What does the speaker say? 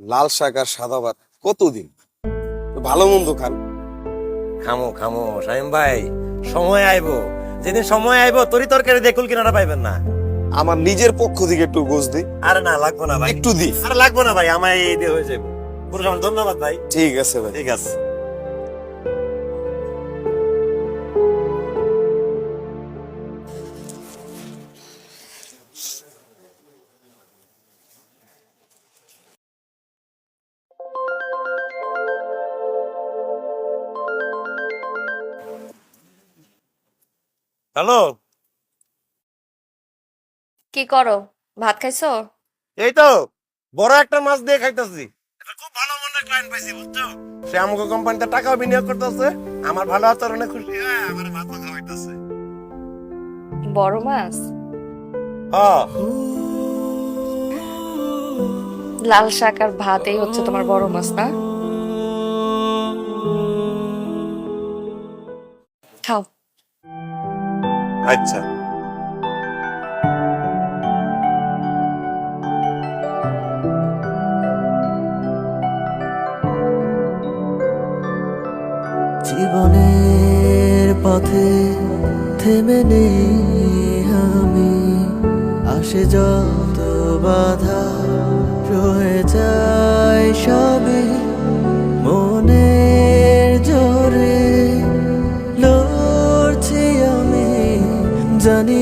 লাল শাক আর সাদা ভাত কতদিন? ভালো মন্দ খান। খামো খামো সাইম ভাই সময় আইব। যেদিন সময় আইব তরি তরকারি দেখুল কিনারা পাইবেন না। আমার নিজের পক্ষ থেকে একটু গোছ দি আরে না লাগবো না ভাই। একটু দি আরে লাগবো না ভাই আমার এই দিয়ে হয়ে যাবে পুরো ধন্যবাদ ভাই। ঠিক আছে ভাই। ঠিক আছে। হ্যালো। কি করো? ভাত খাইছো? এই তো বড় একটা মাছ দিয়ে খাইতেছি। খুব ভালো মনে ক্লায়েন্ট পাইছি বুঝছ? সে আমাকে কোম্পানিতে টাকাও বিনিয়োগ করতেছে আমার ভালো আচরণে খুশি হয়ে আমার ভাত খাওয়াইতেছে বড় মাছ? হ্যাঁ লাল শাক আর ভাত এই হচ্ছে তোমার বড় মাছ না? খাও। আচ্ছা। জীবনের পথে থেমে নেই আমি আসে যত বাধা রয়ে যায় সবই জানি